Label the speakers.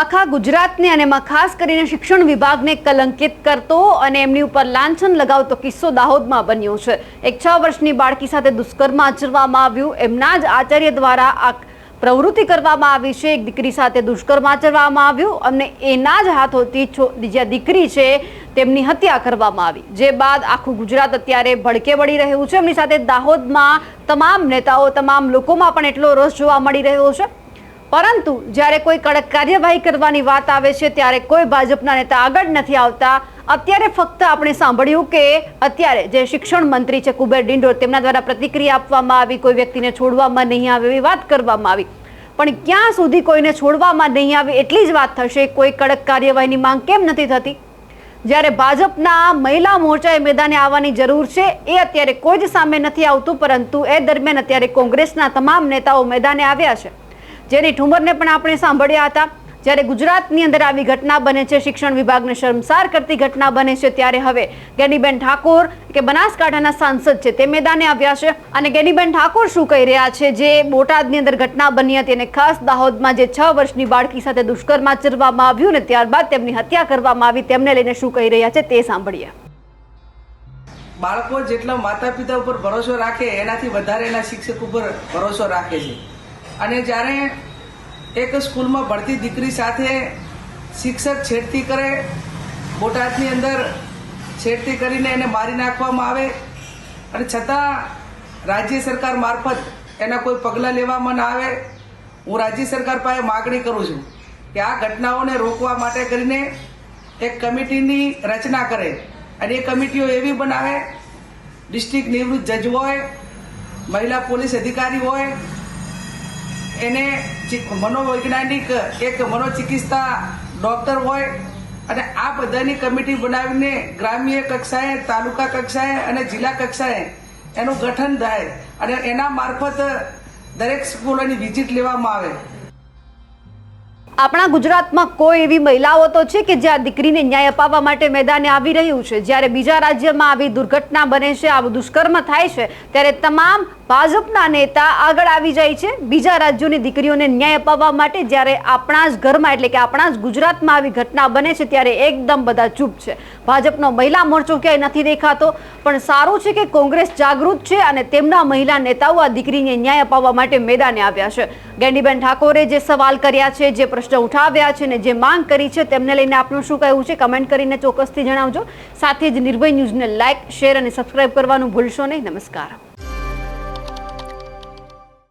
Speaker 1: આખા ગુજરાતને અને એમાં ખાસ કરીને શિક્ષણ વિભાગને કલંકિત કરતો અને એમની ઉપર લાંછન લગાવતો કિસ્સો દાહોદમાં બન્યો છે. એક છ વર્ષની બાળકી સાથે દુષ્કર્મ આચરવામાં આવ્યું. એમના જ આચાર્ય દ્વારા આ પ્રવૃત્તિ કરવામાં આવી છે. એક દીકરી સાથે દુષ્કર્મ આચરવામાં આવ્યું અને એના જ હાથોથી છો- જે દીકરી છે તેમની હત્યા કરવામાં આવી. જે બાદ આખું ગુજરાત અત્યારે ભડકે વળી રહ્યું છે. એમની સાથે દાહોદમાં તમામ નેતાઓ, તમામ લોકોમાં પણ એટલો રસ જોવા મળી રહ્યો છે. પરંતુ જ્યારે કોઈ કડક કાર્યવાહી કરવાની વાત આવે છે, ત્યારે કોઈ ભાજપના નેતા આગળ નથી આવતા. અત્યારે ફક્ત આપણે સાંભળ્યું કે અત્યારે જે શિક્ષણ મંત્રી છે, કુબેર ડિંડોર, તેમના દ્વારા પ્રતિક્રિયા આપવામાં આવી, કોઈ વ્યક્તિને છોડવામાં નહીં આવે એવી વાત કરવામાં આવી. પણ ક્યાં સુધી કોઈને છોડવામાં નહીં આવે એટલી જ વાત થશે. કોઈ કડક કાર્યવાહીની માંગ કેમ નથી થતી? જ્યારે ભાજપના મહિલા મોરચાએ મેદાને આવવાની જરૂર છે, એ અત્યારે કોઈ જ સામે નથી આવતું, પરંતુ એ દરમિયાન અત્યારે કોંગ્રેસના તમામ નેતાઓ મેદાને આવ્યા છે. જેની ઠુમરને પણ આપણે સાંભળ્યા હતા. જ્યારે ગુજરાતની અંદર આવી ઘટના બને છે, શિક્ષણ વિભાગને શરમસાર કરતી ઘટના બને છે, ત્યારે હવે ગેનીબેન ઠાકોર કે બનાસકાંઠાના સાંસદ છે, તે મેદાને આવ્યા છે. અને ગેનીબેન ઠાકોર શું કહી રહ્યા છે? જે બોટાદની અંદર ઘટના બની હતી અને ખાસ દાહોદમાં જે છ વર્ષની બાળકી સાથે દુષ્કર્મ આચરવામાં આવ્યું ને ત્યારબાદ તેમની હત્યા કરવામાં આવી, તેમને લઈને શું કહી રહ્યા છે તે સાંભળીએ.
Speaker 2: બાળકો જેટલા માતા પિતા ઉપર ભરોસો રાખે, એનાથી વધારે એના શિક્ષક ઉપર ભરોસો રાખે છે. અને જ્યારે એક સ્કૂલમાં ભણતી દીકરી સાથે શિક્ષક છેડતી કરે, બોટાદની અંદર છેડતી કરીને એને મારી નાખવામાં આવે, અને છતાં રાજ્ય સરકાર મારફત એના કોઈ પગલાં લેવામાં ના આવે, હું રાજ્ય સરકાર પાસે માગણી કરું છું કે આ ઘટનાઓને રોકવા માટે કરીને એક કમિટીની રચના કરે અને એ કમિટીઓ એવી બનાવે, ડિસ્ટ્રિક્ટ નિવૃત્ત જજ હોય, મહિલા પોલીસ અધિકારી હોય એને મનોવૈજ્ઞાનિક એક મનોચિકિત્સા ડોક્ટર હોય અને આ બધાની કમિટી બનાવીને ગ્રામ્ય કક્ષાએ, તાલુકા કક્ષાએ અને જિલ્લા કક્ષાએ એનું ગઠન થાય અને એના મારફત દરેક સ્કૂલોની વિઝિટ લેવામાં આવે.
Speaker 1: આપણા ગુજરાતમાં કોઈ એવી મહિલાઓ તો છે કે જ્યાં દીકરીને ન્યાય અપાવવા માટે મેદાને આવી રહ્યું છે? જ્યારે બીજા રાજ્યમાં આવી દુર્ઘટના બને છે, આવું દુષ્કર્મ થાય છે, ત્યારે તમામ ભાજપના નેતા આગળ આવી જાય છે. બીજા રાજ્યોની દીકરીઓને ન્યાય અપાવવા માટે જ્યારે આપણા જ ઘરમાં, એટલે કે આપણા જ ગુજરાતમાં આવી ઘટના બને છે, ત્યારે એકદમ બધા ચૂપ છે. ભાજપનો મહિલા મોરચો ક્યાંય નથી દેખાતો, પણ સારું છે કે કોંગ્રેસ જાગૃત છે અને તેમના મહિલા નેતાઓ આ દીકરીને ન્યાય અપાવવા માટે મેદાને આવ્યા છે. ગેંડીબેન ઠાકોરે જે સવાલ કર્યા છે, જે પ્રશ્ન ઉઠાવ્યા છે ને જે માંગ કરી છે તેમને લઈને આપનું શું કહેવું છે? કમેન્ટ કરીને ચોક્કસથી જણાવજો. સાથે જ નિર્ભય ન્યૂઝને લાઇક શેર અને સબસ્ક્રાઇબ કરવાનું ભૂલશો નહીં. નમસ્કાર.